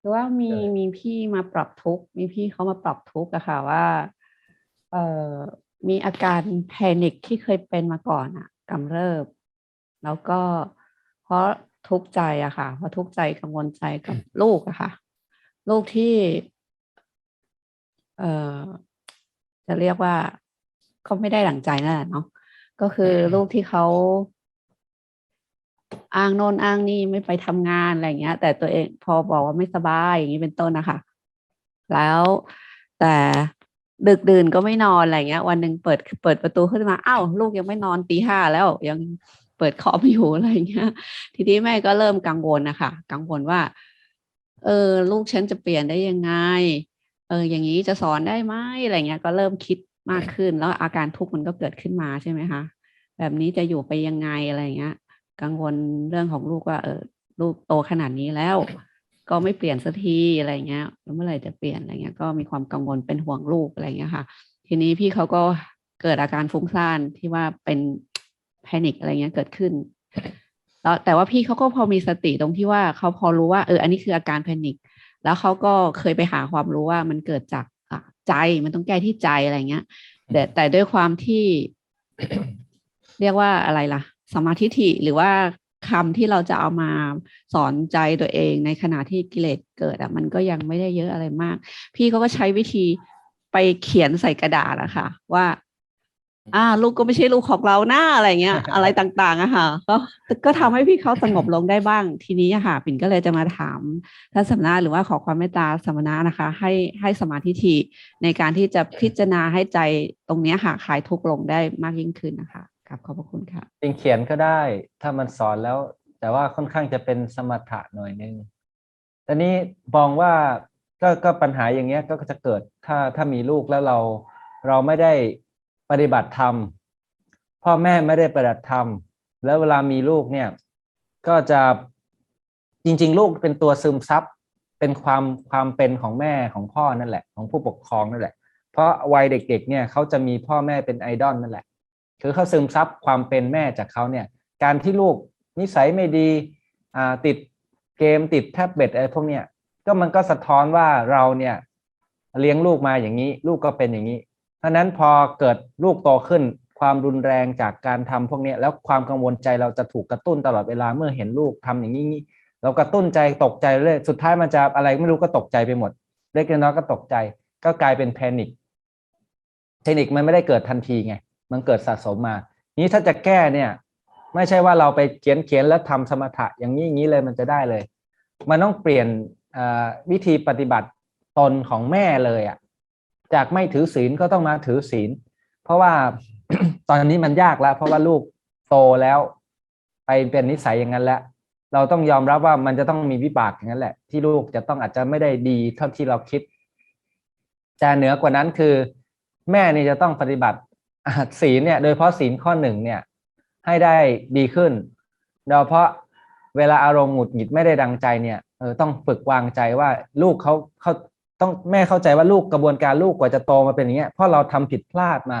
คือว่ามีใช่มีพี่มาปรับทุกข์มีพี่เขามาปรับทุกข์อะค่ะว่า เอ่อมีอาการแพนิคที่เคยเป็นมาก่อนอะกำเริบ แล้วก็เพราะทุกข์ใจอะค่ะ เพราะทุกข์ใจกังวลใจกับลูกอะค่ะ ลูกที่ เอ่อจะเรียกว่าเขาไม่ได้หลังใจนั่นแหละเนาะก็คือลูกที่เขา อ้างโน่นอ้างนี่ไม่ไปทำงานอะไรเงี้ย แต่ตัวเองพอบอกว่าไม่สบายอย่างนี้เป็นต้นนะคะ แล้วแต่ดึกดื่นก็ไม่นอนอะไรเงี้ย วันหนึ่งเปิดเปิดประตูขึ้นมาอ้าวลูกยังไม่นอนตีห้าแล้วยังเปิดคอมอยู่อะไรเงี้ย ทีนี้แม่ก็เริ่มกังวลนะคะกังวลว่า เออ ลูกฉันจะเปลี่ยนได้ยังไง เออ อย่างนี้จะสอนได้ไหมอะไรเงี้ย ก็เริ่มคิดมากขึ้นแล้วอาการทุกข์มันก็เกิดขึ้นมาใช่ไหมคะแบบนี้จะอยู่ไปยังไงอะไรเงี้ย กังวลเรื่องของลูกว่าเออลูกโตขนาดนี้แล้ว ก็ไม่เปลี่ยนสักทีอะไรเงี้ยแล้วเมื่อไหร่จะเปลี่ยนอะไรเงี้ยก็มีความกังวลเป็นห่วงลูกอะไรเงี้ยค่ะ ทีนี้พี่เขาก็เกิดอาการฟุ้งซ่านที่ว่าเป็นแพนิคอะไรเงี้ยเกิดขึ้นแล้วแต่ว่าพี่เขาก็พอมีสติตรงที่ว่าเขาพอรู้ว่าเอออันนี้คืออาการแพนิคแล้วเขาก็เคยไปหาความรู้ว่ามันเกิดจากใจมันต้องแก้ที่ใจอะไรเงี้ยแต่แต่ด้วยความที่ เรียกว่าอะไรล่ะ สมาธิฐิหรือว่าคำที่เราจะเอามาสอนใจตัวเองในขณะที่กิเลสเกิดอะ มันก็ยังไม่ได้เยอะอะไรมาก พี่เขาก็ใช้วิธีไปเขียนใส่กระดาษอะค่ะ ว่า อ่า ลูกก็ไม่ใช่ลูกของเราหน้าอะไรเงี้ย อะไรต่างๆอะค่ะ ก็ก็ทำให้พี่เขาสงบลงได้บ้าง ทีนี้อะค่ะ ปิ่นก็เลยจะมาถามท่านสมณะหรือว่าขอความเมตตาสมณะนะคะ ให้ให้สมาธิฐิในการที่จะพิจารณาให้ใจตรงเนี้ยค่ะคลายทุกข์ลงได้มากยิ่งขึ้นนะคะ ครับขอบพระคุณค่ะจริงเขียนก็ได้ ถ้ามันสอนแล้ว แต่ว่าค่อนข้างจะเป็นสมถะหน่อยนึงแต่นี้มองว่าก็ก็ปัญหาอย่างเงี้ยก็จะเกิดถ้าถ้ามีลูกแล้วเราเราไม่ได้ปฏิบัติธรรม พ่อแม่ไม่ได้ปฏิบัติธรรม แล้วเวลามีลูกเนี่ย ก็จะจริง ๆ ลูกเป็นตัวซึมซับเป็นความความเป็นของแม่ของพ่อนั่นแหละ ของผู้ปกครองนั่นแหละ เพราะวัยเด็ก ๆ เนี่ยเขาจะมีพ่อแม่เป็นไอดอลนั่นแหละ คือเขาซึมซับความเป็นแม่จากเขาเนี่ย การที่ลูกนิสัยไม่ดีติดเกมติดแท็บเล็ตอะไรพวกเนี้ยก็มันก็สะท้อนว่าเราเนี่ยเลี้ยงลูกมาอย่างนี้ ลูกก็เป็นอย่างนี้เพราะนั้นพอเกิดลูกโตขึ้นความรุนแรงจากการทำพวกเนี้ยแล้วความกังวลใจเราจะถูกกระตุ้นตลอดเวลาเมื่อเห็นลูกทำอย่างนี้เรากระตุ้นใจตกใจเลย สุดท้ายมันจะอะไรไม่รู้ก็ตกใจไปหมดเล็กน้อยก็ตกใจ ก็กลายเป็นแพนิคแพนิคมันไม่ได้เกิดทันทีไง มันเกิดสะสมมา นี้ถ้าจะแก้เนี่ย ไม่ใช่ว่าเราไปเขียนเขียนแล้วทำสมถะอย่างนี้อย่างนี้เลยมันจะได้เลย มันต้องเปลี่ยนวิธีปฏิบัติตนของแม่เลยอะ่ะ จากไม่ถือศีลก็ต้องมาถือศีล เพราะว่าตอนนี้มันยากแล้ว เพราะว่าลูกโตแล้ว ไปเป็นนิสัยอย่างนั้นแล้วเราต้องยอมรับว่ามันจะต้องมีวิบากอย่างนั้นแหละ ที่ลูกจะต้องอาจจะไม่ได้ดีเท่าที่เราคิด แต่เหนือกว่านั้นคือ แม่นี่จะต้องปฏิบัติ ศีลเนี่ยโดยเฉพาะศีลข้อหนึ่งเนี่ยให้ได้ดีขึ้นโดยเฉพาะเวลาอารมณ์หงุดหงิดไม่ได้ดังใจเนี่ยเออต้องฝึกวางใจว่าลูกเขาเขาต้องแม่เข้าใจว่าลูกกระบวนการลูกกว่าจะโตมาเป็นอย่างเงี้ยเพราะเราทำผิดพลาดมา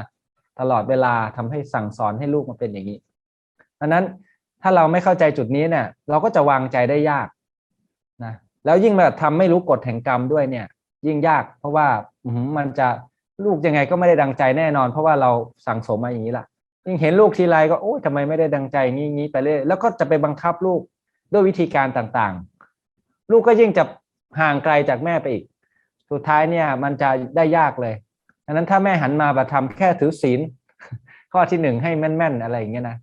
ตลอดเวลาทำให้สั่งสอนให้ลูกมาเป็นอย่างนี้ดังนั้นถ้าเราไม่เข้าใจจุดนี้เนี่ย เราก็จะวางใจได้ยากนะแล้วยิ่งแบบทำไม่รู้กฎแห่งกรรมด้วยเนี่ย ยิ่งยากเพราะว่ามันจะ ลูกยังไงก็ไม่ได้ดังใจแน่นอน เพราะว่าเราสั่งสมมาอย่างนี้ล่ะยิ่งเห็นลูกทีไรก็โอ้ยทำไมไม่ได้ดังใจงี้งี้ไปเรื่อยแล้วก็จะไปบังคับลูกด้วยวิธีการต่างๆ ลูกก็ยิ่งจะห่างไกลจากแม่ไปอีก สุดท้ายเนี่ยมันจะได้ยากเลยดังนั้นถ้าแม่หันมาประทำแค่ถือศีลข้อที่หนึ่งให้แม่นๆอะไรอย่างเงี้ยนะ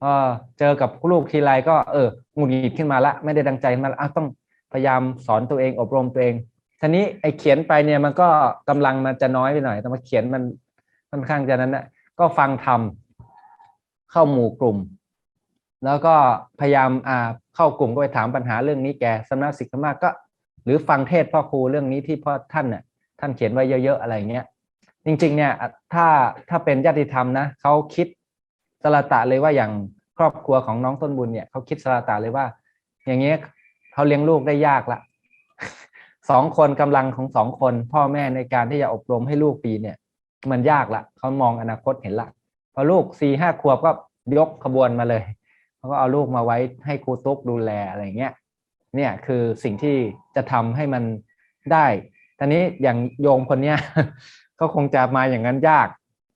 เออเจอกับลูกทีไรก็เออหงุดหงิดขึ้นมาละ ไม่ได้ดังใจมาอะต้องพยายามสอนตัวเองอบรมตัวเอง ทีนี้ไอ้เขียนไปเนี่ยมันก็กำลังมันจะน้อยไปหน่อย แต่มาเขียนมันค่อนข้างจะนั้นนะก็ฟังทำเข้าหมู่กลุ่ม แล้วก็พยายามอ่าเข้ากลุ่มก็ไปถามปัญหาเรื่องนี้แกสำนักศิกมากก็ หรือฟังเทศพ่อครูเรื่องนี้ที่พ่อท่านเนี่ยท่านเขียนไว้เยอะๆอะไรเงี้ยจริง ๆ เนี่ยถ้าถ้าเป็นญาติธรรมนะเขาคิดสละตะเลยว่าอย่างครอบครัวของน้องต้นบุญเนี่ยเขาคิดสละตะเลยว่า อย่างเงี้ยเขาเลี้ยงลูกได้ยากละ สองคนกำลังของสองคน พ่อแม่ในการที่จะอบรมให้ลูกปีเนี่ย มันยากละเขามองอนาคตเห็นละพอลูกสี่ห้าขวบก็ยกขบวนมาเลยเขาก็เอาลูกมาไว้ให้ครูตุ๊กดูแลอะไรเงี้ยเนี่ยคือสิ่งที่จะทำให้มันได้ตอนนี้อย่างโยมคนเนี้ยก็คงจะมาอย่างนั้นยาก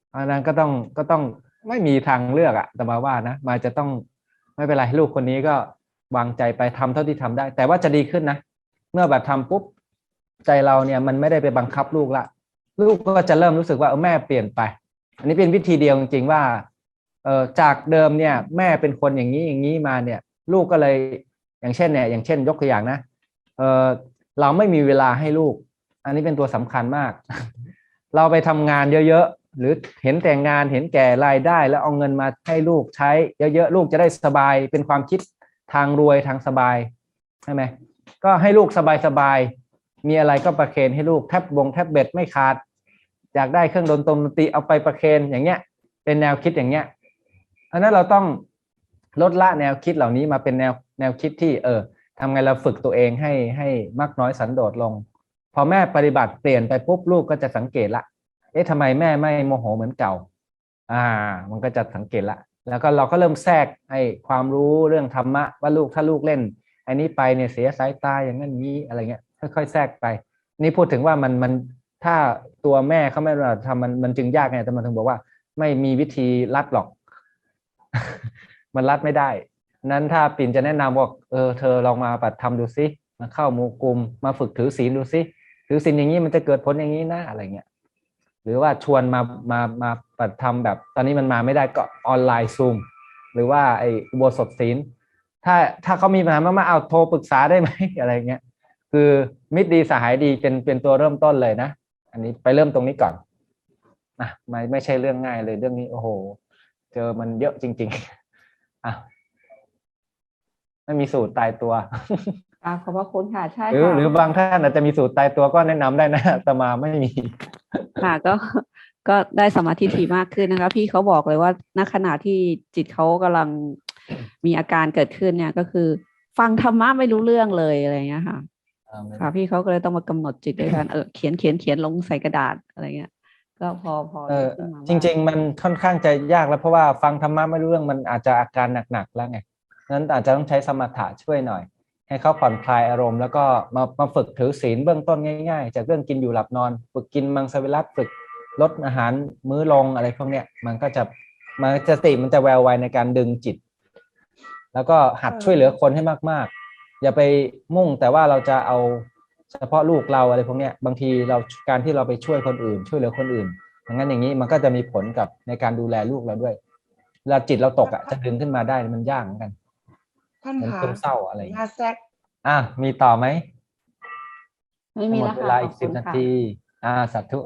เพราะนั้นก็ต้องก็ต้องไม่มีทางเลือกอะแต่มาว่านะมาจะต้องไม่เป็นไรลูกคนนี้ก็วางใจไปทำเท่าที่ทำได้ แต่ว่าจะดีขึ้นนะ เมื่อแบบทำปุ๊บ ใจเราเนี่ยมันไม่ได้ไปบังคับลูกละลูกก็จะเริ่มรู้สึกว่าเออแม่เปลี่ยนไป อันนี้เป็นวิธีเดียวจริงๆว่าเออจากเดิมเนี่ย แม่เป็นคนอย่างนี้อย่างนี้มาเนี่ย ลูกก็เลยอย่างเช่นเนี่ยอย่างเช่น ยกตัวอย่างนะเออเราไม่มีเวลาให้ลูก อันนี้เป็นตัวสำคัญมาก เราไปทำงานเยอะๆหรือเห็นแต่งานเห็นแก่รายได้ แล้วเอาเงินมาให้ลูกใช้เยอะๆลูกจะได้สบายเป็นความคิดทางรวยทางสบายใช่ไหมก็ให้ลูกสบายๆ มีอะไรก็ประเคนให้ลูกแท็บบงแท็บเบ็ดไม่ขาด อยากได้เครื่องดนตรีเอาไปประเคนอย่างเงี้ย เป็นแนวคิดอย่างเงี้ยอันนั้นเราต้องลดละแนวคิดเหล่านี้มาเป็นแนวแนวคิดที่ เออทำไงเราฝึกตัวเองให้ให้มากน้อยสันโดษลง พอแม่ปฏิบัติเปลี่ยนไปปุ๊บลูกก็จะสังเกตละเอ๊ะทำไมแม่ไม่โมโหเหมือนเก่า อ่า มันก็จะสังเกตละ แล้วก็เราก็เริ่มแทรกไอ้ความรู้เรื่องธรรมะว่าลูกถ้าลูกเล่น อันนี้ไปเนี่ยเสียสายตาอย่างนั้นนี้อะไรเงี้ย ค่อยๆแทรกไป นี่พูดถึงว่ามันมันถ้าตัวแม่เขาไม่รู้ทำมันมันจึงยากไงแต่มันถึงบอกว่า ไม่มีวิธีลัดหรอก มันลัดไม่ได้ นั้นถ้าปิ่นจะแนะนำว่าเออเธอลองมาปฏิธรรมดูซิมาเข้ามูกลุมมาฝึกถือศีลดูซิถือศีลอย่างนี้มันจะเกิดผลอย่างนี้นะอะไรเงี้ยหรือว่าชวนมามามาปฏิธรรมแบบ ตอนนี้มันมาไม่ได้ก็ออนไลน์ซูมหรือว่าไอ้อุโบสถศีลถ้าถ้าเขามีปัญหามากๆเอาโทรปรึกษาได้ไหมอะไรเงี้ย คือมิตรดีสหายดีเป็นเป็นตัวเริ่มต้นเลยนะ อันนี้ไปเริ่มตรงนี้ก่อนนะไม่ไม่ใช่เรื่องง่ายเลยเรื่องนี้โอ้โห เจอมันเยอะจริง ๆอะไม่มีสูตรตายตัวอ่าขอบพระคุณค่ะใช่หรือค่ะหรือบางท่านอาจจะมีสูตรตายตัวก็แนะนำได้นะแต่มาไม่มี ค่ะ ก็ก็ได้สมาธิถี่มากขึ้นนะคะ พี่เขาบอกเลยว่าณขณะที่จิตเขากำลังมีอาการเกิดขึ้นเนี่ยก็คือ ฟังธรรมะไม่รู้เรื่องเลยอะไรอย่างเงี้ยค่ะ ค่ะพี่เขาก็เลยต้องมากำหนดจิตด้วยการเออเขียนเขียนเขียนลงใส่กระดาษอะไรเงี้ยก็พอพอเออขึ้นมาจริง ๆ มันค่อนข้างจะยากแล้วเพราะว่าฟังธรรมะไม่รู้เรื่องมันอาจจะอาการหนักๆแล้วไงนั้นอาจจะต้องใช้สมถะช่วยหน่อย ให้เขาผ่อนคลายอารมณ์แล้วก็มามาฝึกถือศีลเบื้องต้นง่ายๆ จากเรื่องกินอยู่หลับนอน ฝึกกินมังสวิรัตฝึกลดอาหารมื้อลงอะไรพวกเนี้ยมันก็จะมันจะสติมันจะแววไวในการดึงจิต แล้วก็หัดช่วยเหลือคนให้มากๆ อย่าไปมุ่งแต่ว่าเราจะเอาเฉพาะลูกเราอะไรพวกเนี้ยบางทีเราการที่เราไปช่วยคนอื่น ช่วยเหลือคนอื่นอย่างนั้นอย่างนี้มันก็จะมีผลกับในการดูแลลูกเราด้วยเวลาจิตเราตกอะจะดึงขึ้นมาได้มันยากเหมือนกันท่านเหมือนคะซึมเศร้าอะไรอย่างญาเงี้ยแทรกอะมีต่อไหมไม่มีหมแล้ดวเวค่ะลาขอีบกสิบคุณนาค่ะที อ่าสาธุ